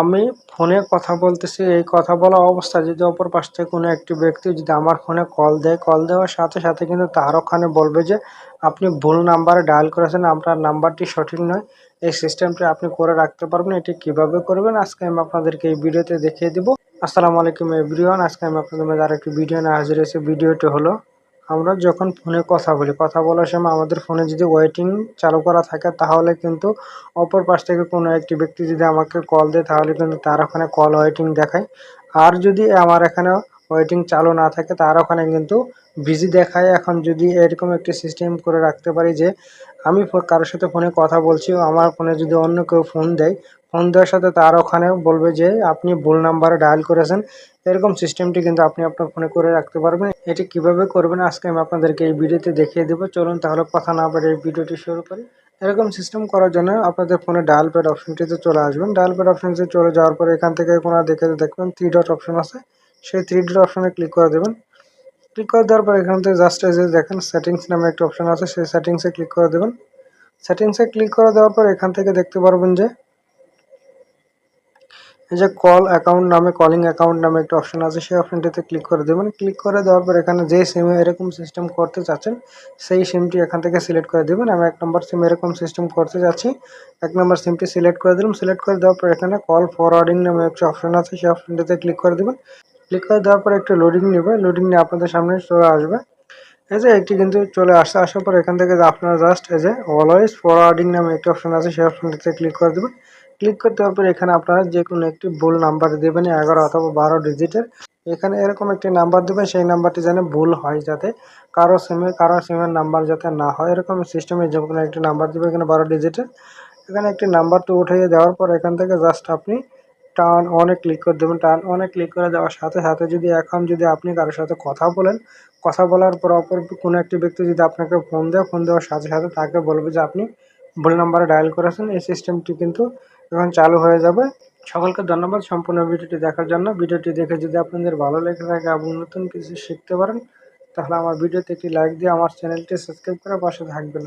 আমি ফোনে কথা বলতেছি, এই কথা বলা অবস্থায় যদি অপর পাশ থেকে কোনো একটি ব্যক্তি যদি আমার ফোনে কল দেয়, কল দেওয়ার সাথে সাথে কিন্তু তার ওখানে বলবে যে, আপনি ভুল নাম্বারে ডায়াল করেছেন, আপনার নাম্বারটি সঠিক নয়। এই সিস্টেমটি আপনি করে রাখতে পারবেন, এটি কীভাবে করবেন, আজকে আমি আপনাদেরকে এই ভিডিওতে দেখিয়ে দিব। আসসালামু আলাইকুম এভরিওয়ান আজকে আমি আপনাদের মধ্যে আরেকটি ভিডিও নিয়ে হাজির হয়েছি। ভিডিওটি হলো আমরা যখন ফোনে কথা বলি, কথা বলার সময় আমাদের ফোনে যদি ওয়েটিং চালু করা থাকে, তাহলে কিন্তু অপর পাশ থেকে কোনো একটি ব্যক্তি যদি আমাকে কল দেয়, তাহলে কিন্তু তার ওখানে কল ওয়েটিং দেখায়। আর যদি আমার এখানে ওয়েটিং চালু না থাকে, তার ওখানে কিন্তু বিজি দেখায়। এখন যদি এরকম একটি সিস্টেম করে রাখতে পারি যে আমি কারোর সাথে ফোনে কথা বলছি আমার ফোনে যদি অন্য কেউ ফোন দেয়, ফোন দেওয়ার সাথে তার ওখানে বলবে যে আপনি ভুল নাম্বারে ডায়াল করেছেন। এরকম সিস্টেমটি কিন্তু আপনি আপনার ফোনে করে রাখতে পারবেন। এটি কীভাবে করবেন আজকে আমি আপনাদেরকে এই ভিডিওতে দেখিয়ে দেবো। চলুন তাহলে কথা না বলে এই ভিডিওটি শুরু করি। এরকম সিস্টেম করার জন্য আপনাদের ফোনে ডায়াল প্যাড অপশনটিতে চলে আসবেন। ডায়াল প্যাড অপশনটিতে চলে যাওয়ার পরে এখান থেকে কোনো দেখে দেখবেন থ্রি ডট অপশন আছে। সেই থ্রি ডট অপশনে ক্লিক করে দেবেন। ক্লিক করে দেওয়ার পর এখান থেকে জাস্ট এই যে দেখেন সেটিংস নামে একটা অপশন আছে, সেই সেটিংসে ক্লিক করে দেবেন। সেটিংসে ক্লিক করে দেওয়ার পর এখান থেকে দেখতে পারবেন যে, এই যে কল অ্যাকাউন্ট নামে কলিং অ্যাকাউন্ট নামে একটা অপশন আছে, সেই অপশনটিতে ক্লিক করে দেবেন। ক্লিক করে দেওয়ার পর এখানে যে সিমে এরকম সিস্টেম করতে চাচ্ছেন, সেই সিমটি এখান থেকে সিলেক্ট করে দেবেন। আমি এক নম্বর সিম এরকম সিস্টেম করতে চাচ্ছি এক নম্বর সিমটি সিলেক্ট করে দিলাম। সিলেক্ট করে দেওয়ার পর এখানে কল ফরওয়ার্ডিং নামে একটা অপশন আছে, সেই অপশনটিতে ক্লিক করে দেবেন। ক্লিক করে দেওয়ার পর একটু লোডিং নেবে। লোডিং নিয়ে আপনাদের সামনে চলে আসবে। এই যে একটি কিন্তু চলে আসছে আসার পর এখান থেকে আপনারা জাস্ট এই যে অলওয়েজ ফরওয়ার্ডিং নামে একটি অপশন আছে, সেই অপশনটিতে ক্লিক করে দেবেন। ক্লিক করতে দেওয়ার পর এখানে আপনারা যে কোনো একটি ভুল নাম্বার দেবেন, এগারো অথবা বারো ডিজিটের এখানে এরকম একটি নাম্বার দেবেন, সেই নাম্বারটি যেন ভুল হয় যাতে কারও সিমে কারও সিমের নাম্বার যাতে না হয়। এরকম সিস্টেমে যে কোনো একটি নাম্বার দেবে এখানে বারো ডিজিটের এখানে একটি নাম্বারটি উঠিয়ে দেওয়ার পর এখান থেকে জাস্ট আপনি টার্ন অনে ক্লিক করে দেবেন টার্ন অনে ক্লিক করে দেওয়ার সাথে সাথে যদি এখন যদি আপনি কারোর সাথে কথা বলেন, কথা বলার পর অপর কোনো একটি ব্যক্তি যদি আপনাকে ফোন দেয় ফোন দেওয়ার সাথে সাথে তাকে বলবে যে আপনি ভুল নাম্বারে ডায়াল করেছেন, এই সিস্টেমটি কিন্তু এখন চালু হয়ে যাবে। সকলকে ধন্যবাদ সম্পূর্ণ ভিডিওটি দেখার জন্য। ভিডিওটি দেখে যদি আপনাদের ভালো লেগে থাকে এবং নতুন কিছু শিখতে পারেন, তাহলে আমার ভিডিওতে একটি লাইক দিয়ে আমার চ্যানেলটি সাবস্ক্রাইব করে পাশে থাকবেন।